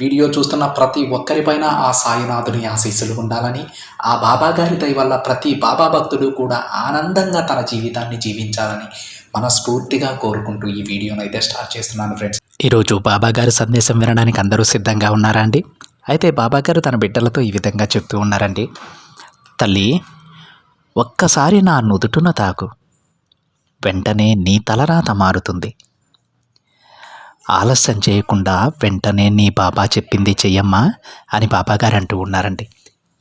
Video చూస్తున్న ప్రతి ఒక్కరిపైన ఆ సాయినాథుని ఆశీస్సులు ఉండాలని ఆ బాబా గారి దయ వల్ల ప్రతి బాబా భక్తుడు కూడా ఆనందంగా తన జీవితాన్ని జీవించాలని మనస్ఫూర్తిగా కోరుకుంటూ ఈ వీడియోను అయితే స్టార్ట్ చేస్తున్నాను ఫ్రెండ్స్. ఈరోజు బాబా గారి సందేశం వినడానికి అందరూ సిద్ధంగా ఉన్నారా అండి? అయితే బాబా గారు తన బిడ్డలతో ఈ విధంగా చెప్తూ ఉన్నారండి. తల్లి ఒక్కసారి నా నుదుటున తాకు. వెంటనే నీ తలరాత మారుతుంది. ఆలస్యం చేయకుండా వెంటనే నీ బాబా చెప్పింది చెయ్యమ్మా అని బాబాగారు అంటూ ఉన్నారండి.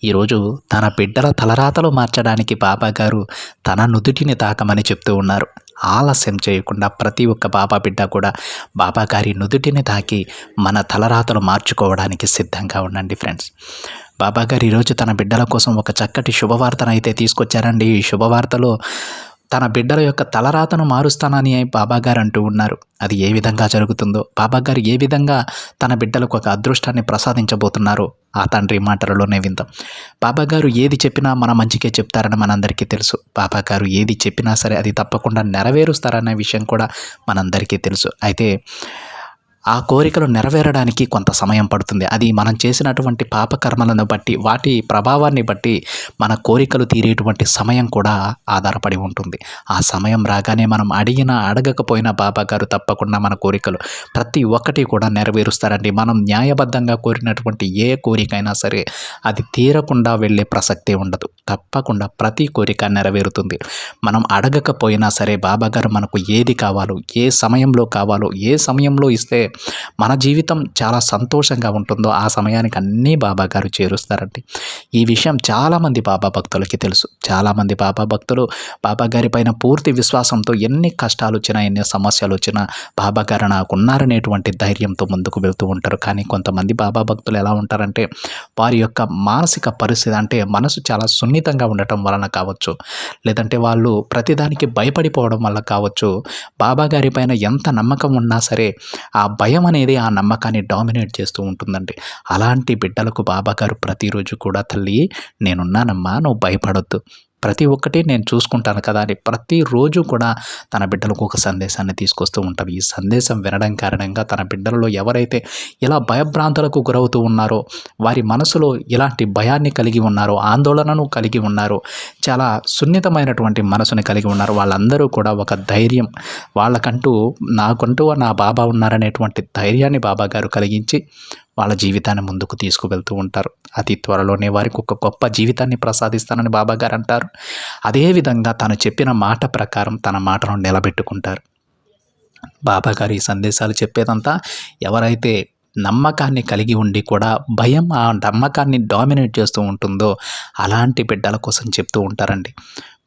ఈరోజు తన బిడ్డల తలరాతలు మార్చడానికి బాబాగారు తన నుదుటిని తాకమని చెప్తూ ఉన్నారు. ఆలస్యం చేయకుండా ప్రతి ఒక్క బాబా బిడ్డ కూడా బాబాగారి నుదుటిని తాకి మన తలరాతలు మార్చుకోవడానికి సిద్ధంగా ఉండండి ఫ్రెండ్స్. బాబాగారు ఈరోజు తన బిడ్డల కోసం ఒక చక్కటి శుభవార్తను అయితే తీసుకొచ్చారండి. ఈ శుభవార్తలో తన బిడ్డల యొక్క తలరాతను మారుస్తానని బాబాగారు అంటూ ఉన్నారు. అది ఏ విధంగా జరుగుతుందో బాబాగారు ఏ విధంగా తన బిడ్డలకు ఒక అదృష్టాన్ని ప్రసాదించబోతున్నారో ఆ తండ్రి మాటలలోనే విందాం. బాబాగారు ఏది చెప్పినా మన మంచికే చెప్తారని మనందరికీ తెలుసు. బాబాగారు ఏది చెప్పినా సరే అది తప్పకుండా నెరవేరుస్తారనే విషయం కూడా మనందరికీ తెలుసు. అయితే ఆ కోరికలు నెరవేరడానికి కొంత సమయం పడుతుంది. అది మనం చేసినటువంటి పాపకర్మలను బట్టి వాటి ప్రభావాన్ని బట్టి మన కోరికలు తీరేటువంటి సమయం కూడా ఆధారపడి ఉంటుంది. ఆ సమయం రాగానే మనం అడిగినా అడగకపోయినా బాబా గారు తప్పకుండా మన కోరికలు ప్రతి ఒక్కటి కూడా నెరవేరుస్తారండి. మనం న్యాయబద్ధంగా కోరినటువంటి ఏ కోరికైనా సరే అది తీరకుండా వెళ్ళే ప్రసక్తే ఉండదు. తప్పకుండా ప్రతి కోరిక నెరవేరుతుంది. మనం అడగకపోయినా సరే బాబాగారు మనకు ఏది కావాలో ఏ సమయంలో కావాలో ఏ సమయంలో ఇస్తే మన జీవితం చాలా సంతోషంగా ఉంటుందో ఆ సమయానికి అన్నీ బాబా గారు చేరుస్తారండి. ఈ విషయం చాలామంది బాబా భక్తులకి తెలుసు. చాలామంది బాబా భక్తులు బాబా గారి పైన పూర్తి విశ్వాసంతో ఎన్ని కష్టాలు వచ్చినా ఎన్ని సమస్యలు వచ్చినా బాబా గారు నాకు ఉన్నారనేటువంటి ధైర్యంతో ముందుకు వెళ్తూ ఉంటారు. కానీ కొంతమంది బాబా భక్తులు ఎలా ఉంటారంటే వారి యొక్క మానసిక పరిస్థితి అంటే మనసు చాలా సున్నితంగా ఉండటం వలన కావచ్చు లేదంటే వాళ్ళు ప్రతిదానికి భయపడిపోవడం వల్ల కావచ్చు. బాబా గారి పైన ఎంత నమ్మకం ఉన్నా సరే ఆ భయం అనేది ఆ నమ్మకాన్ని డామినేట్ చేస్తూ ఉంటుందండి. అలాంటి బిడ్డలకు బాబాగారు ప్రతిరోజు కూడా తల్లి నేనున్నానమ్మా నువ్వు భయపడొద్దు. ప్రతి ఒక్కటి నేను చూసుకుంటాను కదా అని ప్రతిరోజు కూడా తన బిడ్డలకు ఒక సందేశాన్ని తీసుకొస్తూ ఉంటారు. ఈ సందేశం వినడం కారణంగా తన బిడ్డలలో ఎవరైతే ఇలా భయభ్రాంతులకు గురవుతూ ఉన్నారో వారి మనసులో ఇలాంటి భయాన్ని కలిగి ఉన్నారో ఆందోళనను కలిగి ఉన్నారో చాలా సున్నితమైనటువంటి మనసుని కలిగి ఉన్నారు వాళ్ళందరూ కూడా ఒక ధైర్యం వాళ్ళకంటూ నాకంటూ నా బాబా ఉన్నారనేటువంటి ధైర్యాన్ని బాబా గారు కలిగించి వాళ్ళ జీవితాన్ని ముందుకు తీసుకువెళ్తూ ఉంటారు. అతి త్వరలోనే వారికి ఒక గొప్ప జీవితాన్ని ప్రసాదిస్తానని బాబా గారు అంటారు. అదేవిధంగా తను చెప్పిన మాట ప్రకారం తన మాటను నిలబెట్టుకుంటారు. బాబా గారు ఈ సందేశాలు చెప్పేదంతా ఎవరైతే నమ్మకాన్ని కలిగి ఉండి కూడా భయం ఆ నమ్మకాన్ని డామినేట్ చేస్తూ ఉంటుందో అలాంటి బిడ్డల కోసం చెప్తూ ఉంటారండి.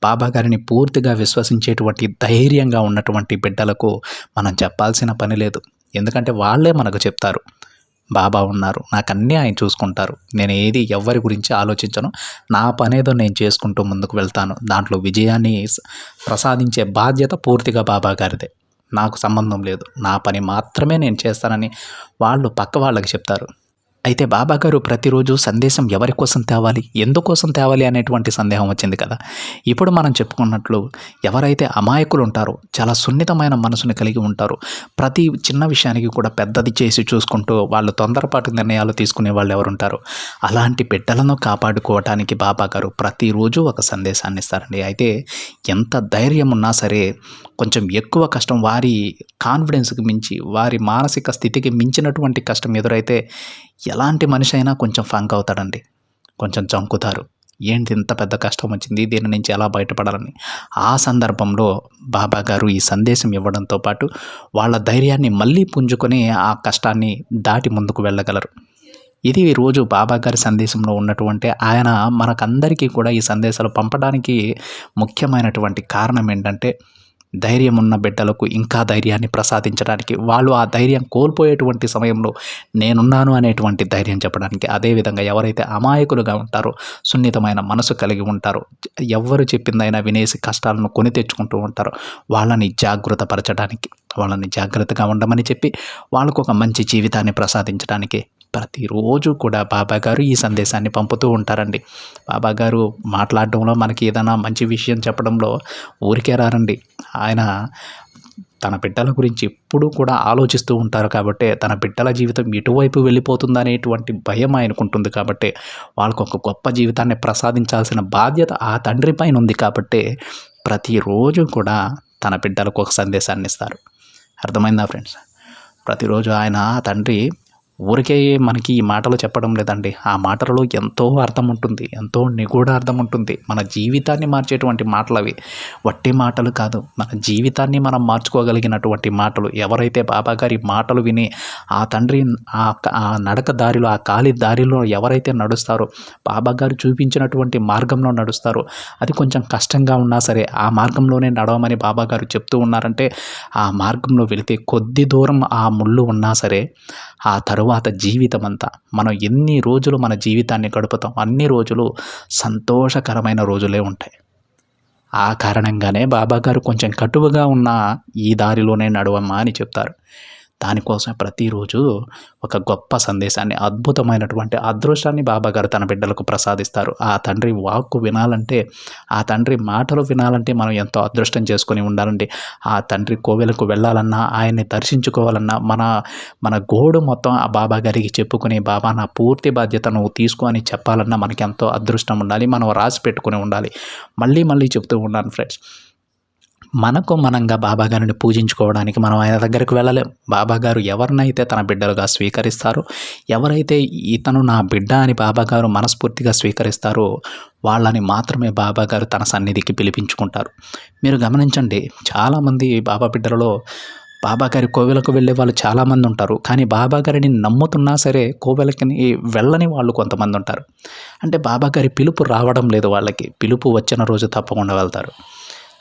బాబా గారిని పూర్తిగా విశ్వసించేటువంటి ధైర్యంగా ఉన్నటువంటి బిడ్డలకు మనం చెప్పాల్సిన పని లేదు. ఎందుకంటే వాళ్ళే మనకు చెప్తారు. బాబా ఉన్నారు. నాకు అన్నీ ఆయన చూసుకుంటారు. నేను ఏది ఎవరి గురించి ఆలోచించను. నా పనేదో నేను చేసుకుంటూ ముందుకు వెళ్తాను. దాంట్లో విజయాన్ని ప్రసాదించే బాధ్యత పూర్తిగా బాబా గారిదే. నాకు సంబంధం లేదు. నా పని మాత్రమే నేను చేస్తానని వాళ్ళు పక్క వాళ్ళకి చెప్తారు. అయితే బాబా గారు ప్రతిరోజు సందేశం ఎవరి కోసం తేవాలి? ఎందుకోసం తేవాలి అనేటువంటి సందేహం వచ్చింది కదా. ఇప్పుడు మనం చెప్పుకున్నట్లు ఎవరైతే అమాయకులు ఉంటారో చాలా సున్నితమైన మనసుని కలిగి ఉంటారో ప్రతి చిన్న విషయానికి కూడా పెద్దది చేసి చూసుకుంటూ వాళ్ళు తొందరపాటు నిర్ణయాలు తీసుకునే వాళ్ళు ఎవరుంటారో అలాంటి బిడ్డలను కాపాడుకోవటానికి బాబా గారు ప్రతిరోజు ఒక సందేశాన్ని ఇస్తారండి. అయితే ఎంత ధైర్యం ఉన్నా సరే కొంచెం ఎక్కువ కష్టం వారి కాన్ఫిడెన్స్కి మించి వారి మానసిక స్థితికి మించినటువంటి కష్టం ఎదురైతే ఎలాంటి మనిషి అయినా కొంచెం ఫంక్ అవుతాడండి. కొంచెం జంకుతారు ఏంటి ఇంత పెద్ద కష్టం వచ్చింది? దీని నుంచి ఎలా బయటపడాలని? ఆ సందర్భంలో బాబా గారు ఈ సందేశం ఇవ్వడంతో పాటు వాళ్ళ ధైర్యాన్ని మళ్ళీ పుంజుకొని ఆ కష్టాన్ని దాటి ముందుకు వెళ్ళగలరు. ఇది రోజు బాబా గారి సందేశంలో ఉన్నటువంటి ఆయన మనకందరికీ కూడా ఈ సందేశాలు పంపడానికి ముఖ్యమైనటువంటి కారణం ఏంటంటే ధైర్యం ఉన్న బిడ్డలకు ఇంకా ధైర్యాన్ని ప్రసాదించడానికి వాళ్ళు ఆ ధైర్యం కోల్పోయేటువంటి సమయంలో నేనున్నాను అనేటువంటి ధైర్యం చెప్పడానికి అదేవిధంగా ఎవరైతే అమాయకులుగా ఉంటారో సున్నితమైన మనసు కలిగి ఉంటారో ఎవరు చెప్పిందైనా వినేసి కష్టాలను కొని తెచ్చుకుంటూ ఉంటారో వాళ్ళని జాగృతపరచడానికి వాళ్ళని జాగ్రత్తగా ఉండమని చెప్పి వాళ్ళకు ఒక మంచి జీవితాన్ని ప్రసాదించడానికి ప్రతిరోజు కూడా బాబా గారు ఈ సందేశాన్ని పంపుతూ ఉంటారండి. బాబా గారు మాట్లాడడంలో మనకి ఏదైనా మంచి విషయం చెప్పడంలో ఊరికే రారండి. ఆయన తన బిడ్డల గురించి ఎప్పుడూ కూడా ఆలోచిస్తూ ఉంటారు కాబట్టి తన బిడ్డల జీవితం ఎటువైపు వెళ్ళిపోతుందనేటువంటి భయం ఆయనకుంటుంది కాబట్టి వాళ్ళకు ఒక గొప్ప జీవితాన్ని ప్రసాదించాల్సిన బాధ్యత ఆ తండ్రి పైన ఉంది కాబట్టి ప్రతిరోజు కూడా తన బిడ్డలకు ఒక సందేశాన్ని ఇస్తారు. అర్థమైందా ఫ్రెండ్స్? ప్రతిరోజు ఆయన తండ్రి ఊరికే మనకి ఈ మాటలు చెప్పడం లేదండి. ఆ మాటలలో ఎంతో అర్థం ఉంటుంది. ఎంతో నిగూఢ అర్థం ఉంటుంది. మన జీవితాన్ని మార్చేటువంటి మాటలు అవి. వట్టి మాటలు కాదు. మన జీవితాన్ని మనం మార్చుకోగలిగినటువంటి మాటలు. ఎవరైతే బాబాగారి మాటలు విని ఆ తండ్రి ఆ ఆ నడక దారిలో ఆ కాలి దారిలో ఎవరైతే నడుస్తారో బాబాగారు చూపించినటువంటి మార్గంలో నడుస్తారో అది కొంచెం కష్టంగా ఉన్నా సరే ఆ మార్గంలోనే నడవమని బాబాగారు చెప్తూ ఉన్నారంటే ఆ మార్గంలో వెళితే కొద్ది దూరం ఆ ముళ్ళు ఉన్నా సరే ఆ తరువాత జీవితం అంతా మనం ఎన్ని రోజులు మన జీవితాన్ని గడుపుతాం అన్ని రోజులు సంతోషకరమైన రోజులే ఉంటాయి. ఆ కారణంగానే బాబాగారు కొంచెం కటువుగా ఉన్న ఈ దారిలోనే నడవమ్మా అని చెప్తారు. దానికోసం ప్రతిరోజు ఒక గొప్ప సందేశాన్ని అద్భుతమైనటువంటి అదృష్టాన్ని బాబాగారు తన బిడ్డలకు ప్రసాదిస్తారు. ఆ తండ్రి వాక్కు వినాలంటే ఆ తండ్రి మాటలు వినాలంటే మనం ఎంతో అదృష్టం చేసుకుని ఉండాలండి. ఆ తండ్రి కోవెలకు వెళ్ళాలన్నా ఆయన్ని దర్శించుకోవాలన్నా మన మన గోడు మొత్తం ఆ బాబా గారికి చెప్పుకుని బాబా నా పూర్తి బాధ్యత నువ్వు తీసుకో అని చెప్పాలన్నా మనకి ఎంతో అదృష్టం ఉండాలి. మనం రాసి పెట్టుకుని ఉండాలి. మళ్ళీ మళ్ళీ చెప్తూ ఉన్నాను ఫ్రెండ్స్. మనకు మనంగా బాబా గారిని పూజించుకోవడానికి మనం ఆయన దగ్గరికి వెళ్ళలేం. బాబా గారు ఎవరినైతే తన బిడ్డలుగా స్వీకరిస్తారో ఎవరైతే ఇతను నా బిడ్డ అని బాబా గారు మనస్ఫూర్తిగా స్వీకరిస్తారో వాళ్ళని మాత్రమే బాబా గారు తన సన్నిధికి పిలిపించుకుంటారు. మీరు గమనించండి చాలామంది బాబా బిడ్డలలో బాబా గారి కోవెలకు వెళ్ళే వాళ్ళు చాలామంది ఉంటారు. కానీ బాబా గారిని నమ్ముతున్నా సరే కోవెలకి వెళ్ళని వాళ్ళు కొంతమంది ఉంటారు. అంటే బాబా గారి పిలుపు రావడం లేదు వాళ్ళకి. పిలుపు వచ్చిన రోజు తప్పకుండా వెళ్తారు.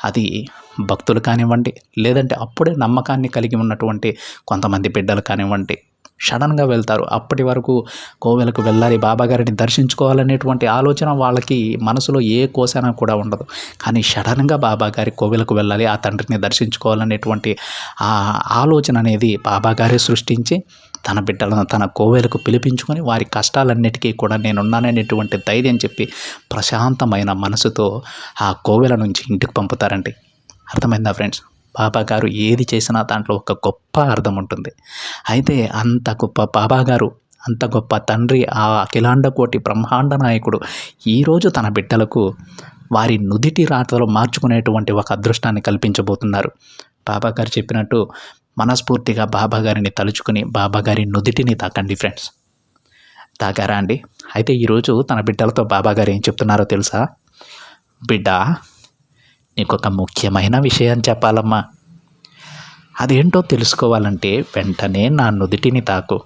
అది భక్తులు కానివ్వండి లేదంటే అప్పుడే నమ్మకాన్ని కలిగి ఉన్నటువంటి కొంతమంది బిడ్డలు కానివ్వండి సడన్గా వెళ్తారు. అప్పటి వరకు కోవెలకు వెళ్ళాలి బాబాగారిని దర్శించుకోవాలనేటువంటి ఆలోచన వాళ్ళకి మనసులో ఏ కోసన కూడా ఉండదు. కానీ సడన్గా బాబాగారి కోవెలకు వెళ్ళాలి ఆ తండ్రిని దర్శించుకోవాలనేటువంటి ఆ ఆలోచన అనేది బాబాగారే సృష్టించి తన బిడ్డలను తన కోవెలకు పిలిపించుకొని వారి కష్టాలన్నిటికీ కూడా నేనున్నాననేటువంటి ధైర్యం చెప్పి ప్రశాంతమైన మనసుతో ఆ కోవెల నుంచి ఇంటికి పంపుతారండి. అర్థమైందా ఫ్రెండ్స్? బాబా గారు ఏది చేసినా దాంట్లో ఒక గొప్ప అర్థం ఉంటుంది. అయితే అంత గొప్ప బాబా గారు అంత గొప్ప తండ్రి ఆ అఖిలాండ కోటి బ్రహ్మాండ నాయకుడు ఈరోజు తన బిడ్డలకు వారి నుదిటి రాతలో మార్చుకునేటువంటి ఒక అదృష్టాన్ని కల్పించబోతున్నారు. బాబా గారు చెప్పినట్టు మనస్ఫూర్తిగా బాబా గారిని తలుచుకుని బాబా గారి నుదిటిని తాకండి ఫ్రెండ్స్. తాగారా అండి? అయితే ఈరోజు తన బిడ్డలతో బాబా గారు ఏం చెప్తున్నారో తెలుసా? బిడ్డ నీకు ఒక ముఖ్యమైన విషయం చెప్పాలమ్మా. అదేంటో తెలుసుకోవాలంటే వెంటనే నా నుదిటిని తాకు.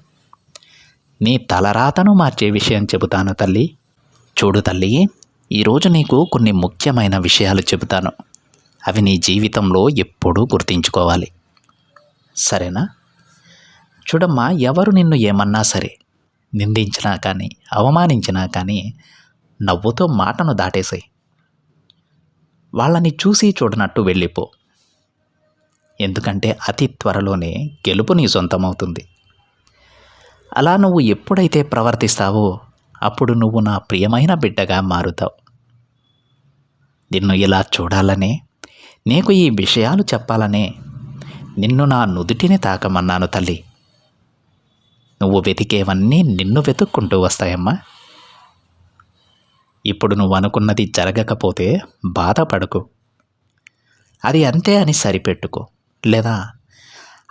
నీ తలరాతను మార్చే విషయం చెబుతాను తల్లి. చూడు తల్లి ఈరోజు నీకు కొన్ని ముఖ్యమైన విషయాలు చెబుతాను. అవి నీ జీవితంలో ఎప్పుడూ గుర్తుంచుకోవాలి. సరేనా? చూడమ్మా ఎవరు నిన్ను ఏమన్నా సరే నిందించినా కానీ అవమానించినా కానీ నవ్వుతో మాటను దాటేసాయి. వాళ్ళని చూసి చూడనట్టు వెళ్ళిపో. ఎందుకంటే అతి త్వరలోనే గెలుపు నీ సొంతమవుతుంది. అలా నువ్వు ఎప్పుడైతే ప్రవర్తిస్తావో అప్పుడు నువ్వు నా ప్రియమైన బిడ్డగా మారుతావు. నిన్ను ఇలా చూడాలనే నీకు ఈ విషయాలు చెప్పాలనే నిన్ను నా నుదుటిని తాకమన్నాను తల్లి. నువ్వు వెతికేవన్నీ నిన్ను వెతుక్కుంటూ వస్తాయమ్మా. ఇప్పుడు నువ్వు అనుకున్నది జరగకపోతే బాధపడకు. అది అంతే అని సరిపెట్టుకో లేదా?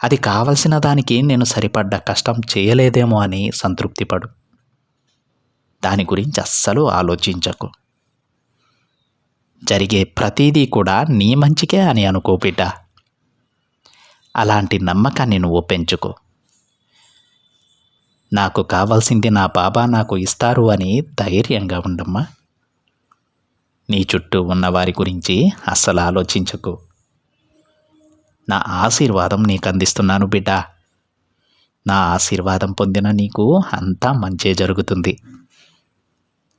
అది కావలసిన దానికి నేను సరిపడ్డ కష్టం చేయలేదేమో అని సంతృప్తిపడు. దాని గురించి అస్సలు ఆలోచించకు. జరిగే ప్రతిదీ కూడా నీ మంచికే అని అనుకో బిడ్డ. అలాంటి నమ్మకాన్ని నువ్వు పెంచుకో. నాకు కావాల్సింది నా బాబా నాకు ఇస్తారు అని ధైర్యంగా ఉండమ్మా. నీ చుట్టూ ఉన్న వారి గురించి అస్సలు ఆలోచించకు. నా ఆశీర్వాదం నీకు అందిస్తున్నాను బిడ్డ. నా ఆశీర్వాదం పొందిన నీకు అంతా మంచే జరుగుతుంది.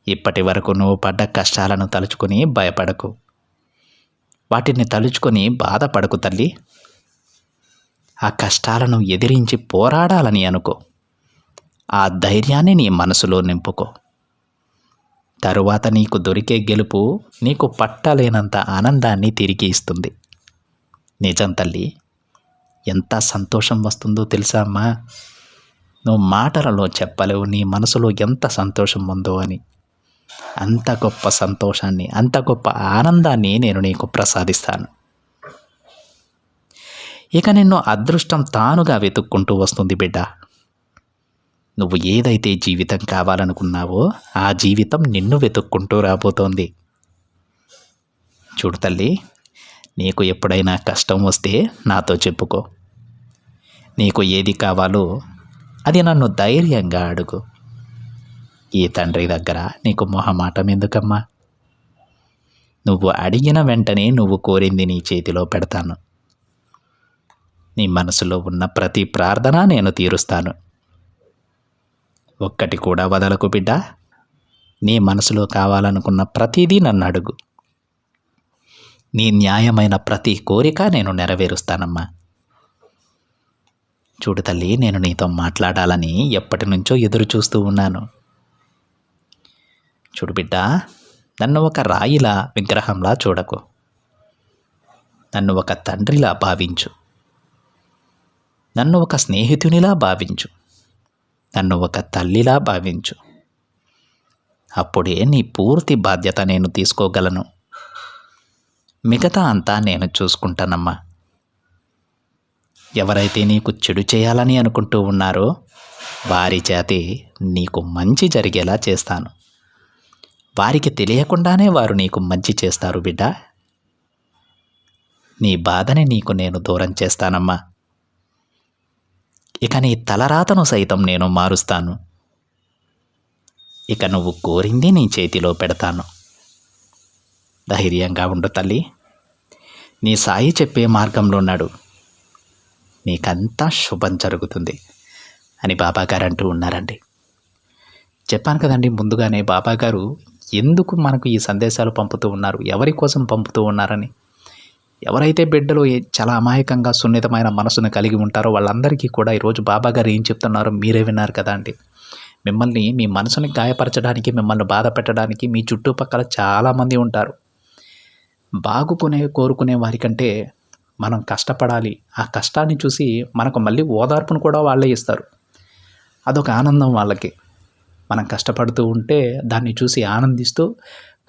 ఇప్పటి వరకు నువ్వు పడ్డ కష్టాలను తలుచుకొని భయపడకు. వాటిని తలుచుకొని బాధపడకు తల్లి. ఆ కష్టాలను ఎదిరించి పోరాడాలని అనుకో. ఆ ధైర్యాన్ని నీ మనసులో నింపుకో. తరువాత నీకు దొరికే గెలుపు నీకు పట్టలేనంత ఆనందాన్ని తిరిగి ఇస్తుంది. నిజం తల్లి ఎంత సంతోషం వస్తుందో తెలుసా అమ్మా? నువ్వు మాటలలో చెప్పలేవు నీ మనసులో ఎంత సంతోషం ఉందో అని. అంత గొప్ప సంతోషాన్ని అంత గొప్ప ఆనందాన్ని నేను నీకు ప్రసాదిస్తాను. ఇక నిన్ను అదృష్టం తానుగా వెతుక్కుంటూ వస్తుంది బిడ్డ. నువ్వు ఏదైతే జీవితం కావాలనుకున్నావో ఆ జీవితం నిన్ను వెతుక్కుంటూ రాబోతోంది. చూడు తల్లి నీకు ఎప్పుడైనా కష్టం వస్తే నాతో చెప్పుకో. నీకు ఏది కావాలో అది నన్ను ధైర్యంగా అడుగు. ఈ తండ్రి దగ్గర నీకు మొహమాటం ఎందుకమ్మా? నువ్వు అడిగిన వెంటనే నువ్వు కోరింది నీ చేతిలో పెడతాను. నీ మనసులో ఉన్న ప్రతి ప్రార్థన నేను తీరుస్తాను. ఒక్కటి కూడా వదలకు బిడ్డ. నీ మనసులో కావాలనుకున్న ప్రతిదీ నన్ను అడుగు. నీ న్యాయమైన ప్రతి కోరిక నేను నెరవేరుస్తానమ్మా. చూడు తల్లి నేను నీతో మాట్లాడాలని ఎప్పటి నుంచో ఎదురు చూస్తూ ఉన్నాను. చూడు బిడ్డ నన్ను ఒక రాయిలా విగ్రహంలా చూడకు. నన్ను ఒక తండ్రిలా భావించు. నన్ను ఒక స్నేహితునిలా భావించు. నన్ను ఒక తల్లిలా భావించు. అప్పుడే నీ పూర్తి బాధ్యత నేను తీసుకోగలను. మిగతా అంతా నేను చూసుకుంటానమ్మా. ఎవరైతే నీకు చెడు చేయాలని అనుకుంటూ ఉన్నారో వారి చేతి నీకు మంచి జరిగేలా చేస్తాను. వారికి తెలియకుండానే వారు నీకు మంచి చేస్తారు బిడ్డ. నీ బాధని నీకు నేను దూరం చేస్తానమ్మా. ఇక నీ తలరాతను సైతం నేను మారుస్తాను. ఇక నువ్వు కోరింది నీ చేతిలో పెడతాను. ధైర్యంగా ఉండు తల్లి. నీ సాయి చెప్పే మార్గంలో ఉన్నాడు నీకంతా శుభం జరుగుతుంది అని బాబాగారు అంటూ ఉన్నారండి. చెప్పాను కదండి ముందుగానే బాబాగారు ఎందుకు మనకు ఈ సందేశాలు పంపుతూ ఉన్నారు? ఎవరి కోసం పంపుతూ ఉన్నారని? ఎవరైతే బిడ్డలు చాలా అమాయకంగా సున్నితమైన మనసును కలిగి ఉంటారో వాళ్ళందరికీ కూడా ఈరోజు బాబా గారు ఏం చెప్తున్నారో మీరే విన్నారు కదా అండి. మిమ్మల్ని మీ మనసుని గాయపరచడానికి మిమ్మల్ని బాధ పెట్టడానికి మీ చుట్టుపక్కల చాలామంది ఉంటారు. బాగుకునే కోరుకునే వారికంటే మనం కష్టపడాలి. ఆ కష్టాన్ని చూసి మనకు మళ్ళీ ఓదార్పును కూడా వాళ్ళే ఇస్తారు. అదొక ఆనందం వాళ్ళకి. మనం కష్టపడుతూ ఉంటే దాన్ని చూసి ఆనందిస్తూ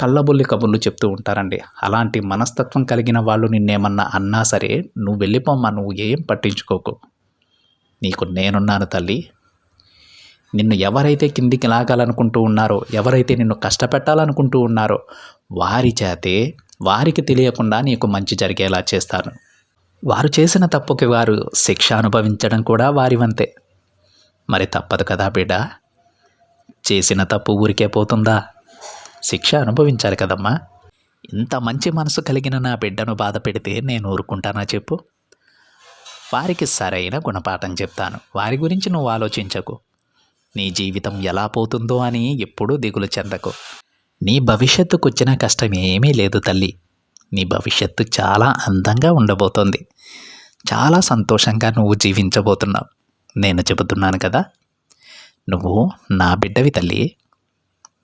కళ్ళబొల్లి కబుర్లు చెప్తూ ఉంటారండి. అలాంటి మనస్తత్వం కలిగిన వాళ్ళు నిన్నేమన్నా అన్నా సరే నువ్వు వెళ్ళిపోమ్మా నువ్వు ఏం పట్టించుకోకు. నీకు నేనున్నాను తల్లి. నిన్ను ఎవరైతే కిందికి లాగాలనుకుంటూ ఉన్నారో ఎవరైతే నిన్ను కష్టపెట్టాలనుకుంటూ ఉన్నారో వారి చేతే వారికి తెలియకుండా నీకు మంచి జరిగేలా చేస్తాను. వారు చేసిన తప్పుకి వారు శిక్ష అనుభవించడం కూడా వారి వంతే. మరి తప్పదు కదా బిడ్డ? చేసిన తప్పు ఊరికే పోతుందా? శిక్ష అనుభవించాలి కదమ్మా. ఇంత మంచి మనసు కలిగిన నా బిడ్డను బాధ పెడితే నేను ఊరుకుంటానా చెప్పు. వారికి సరైన గుణపాఠం చెప్తాను. వారి గురించి నువ్వు ఆలోచించకు. నీ జీవితం ఎలా పోతుందో అని ఎప్పుడూ దిగులు చెందకు. నీ భవిష్యత్తుకు వచ్చిన కష్టం ఏమీ లేదు తల్లి. నీ భవిష్యత్తు చాలా అందంగా ఉండబోతోంది. చాలా సంతోషంగా నువ్వు జీవించబోతున్నావు. నేను చెబుతున్నాను కదా. నువ్వు నా బిడ్డవి తల్లి.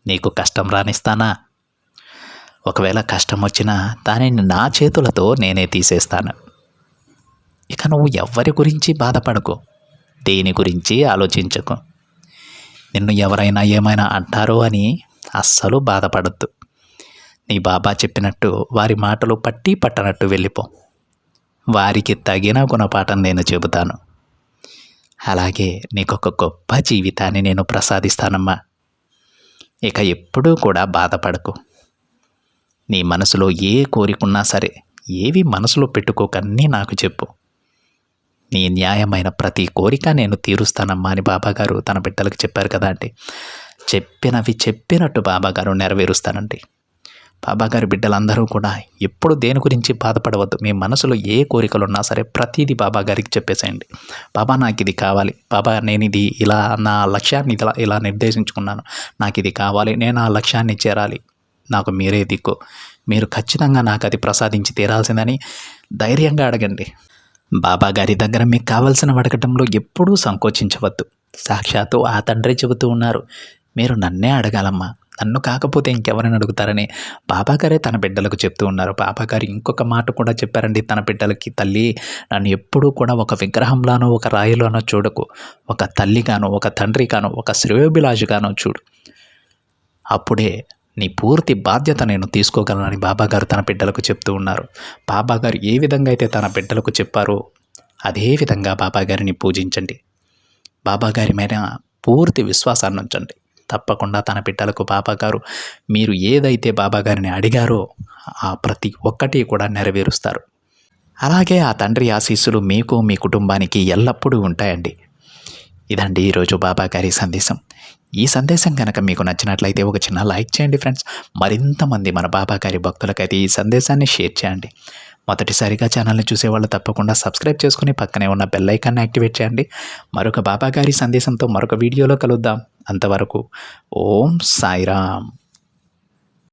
నీకు కష్టం రానిస్తానా? ఒకవేళ కష్టం వచ్చినా దానిని నా చేతులతో నేనే తీసేస్తాను. ఇక నువ్వు ఎవ్వరి గురించి బాధపడకు. దేని గురించి ఆలోచించకు. నిన్ను ఎవరైనా ఏమైనా అంటారో అని అస్సలు బాధపడద్దు. నీ బాబా చెప్పినట్టు వారి మాటలు పట్టి పట్టనట్టు వెళ్ళిపో. వారికి తగిన గుణపాఠం నేను చెబుతాను. అలాగే నీకొక గొప్ప జీవితాన్ని నేను ప్రసాదిస్తానమ్మా. ఇక ఎప్పుడూ కూడా బాధపడకు. నీ మనసులో ఏ కోరికున్నా సరే ఏవి మనసులో పెట్టుకోకన్నీ నాకు చెప్పు. నీ న్యాయమైన ప్రతి కోరిక నేను తీరుస్తానమ్మా అని బాబాగారు తన బిడ్డలకు చెప్పారు కదా అండి చెప్పినవి చెప్పినట్టు బాబాగారు నెరవేరుస్తానండి బాబాగారి బిడ్డలందరూ కూడా ఎప్పుడు దేని గురించి బాధపడవద్దు. మీ మనసులో ఏ కోరికలు ఉన్నా సరే ప్రతిదీ బాబాగారికి చెప్పేసేయండి. బాబా నాకు ఇది కావాలి. బాబా నేను ఇది ఇలా నా లక్ష్యాన్ని ఇలా ఇలా నిర్దేశించుకున్నాను. నాకు ఇది కావాలి. నేను ఆ లక్ష్యాన్ని చేరాలి. నాకు మీరే దిక్కు. మీరు ఖచ్చితంగా నాకు అది ప్రసాదించి తీరాల్సిందని ధైర్యంగా అడగండి. బాబా గారి దగ్గర మీకు కావలసిన అడగటంలో ఎప్పుడూ సంకోచించవద్దు. సాక్షాత్తు ఆ తండ్రి చెబుతూ ఉన్నారు. మీరు నన్నే అడగాలమ్మా. నన్ను కాకపోతే ఇంకెవరని అడుగుతారని బాబాగారే తన బిడ్డలకు చెప్తూ ఉన్నారు. బాబాగారు ఇంకొక మాట కూడా చెప్పారండి తన బిడ్డలకి తల్లి నన్ను ఎప్పుడూ కూడా ఒక విగ్రహంలానో ఒక రాయిలోనో చూడకు. ఒక తల్లిగానో ఒక తండ్రిగానో ఒక శ్రేయోభిలాషిగానో చూడు. అప్పుడే నీ పూర్తి బాధ్యత నేను తీసుకోగలనని బాబాగారు తన బిడ్డలకు చెప్తూ ఉన్నారు. బాబాగారు ఏ విధంగా అయితే తన బిడ్డలకు చెప్పారో అదే విధంగా బాబాగారిని పూజించండి. బాబాగారి మీద పూర్తి విశ్వాసాన్ని ఉంచండి. తప్పకుండా తన బిడ్డలకు బాబాగారు. మీరు ఏదైతే బాబాగారిని అడిగారో ఆ ప్రతి ఒక్కటి కూడా నెరవేరుస్తారు. అలాగే ఆ తండ్రి ఆశీస్సులు మీకు మీ కుటుంబానికి ఎల్లప్పుడూ ఉంటాయండి. ఇదండి ఈరోజు బాబా గారి సందేశం. ఈ సందేశం కనుక మీకు నచ్చినట్లయితే ఒక చిన్న లైక్ చేయండి ఫ్రెండ్స్. మరింతమంది మన బాబా గారి భక్తులకైతే ఈ సందేశాన్ని షేర్ చేయండి. మొదటిసారిగా ఛానల్ని చూసేవాళ్ళు తప్పకుండా సబ్స్క్రైబ్ చేసుకుని పక్కనే ఉన్న బెల్ ఐకాన్ని యాక్టివేట్ చేయండి. మరొక బాబా గారి సందేశంతో మరొక వీడియోలో కలుద్దాం. అంతవరకు ఓం సాయిరామ్.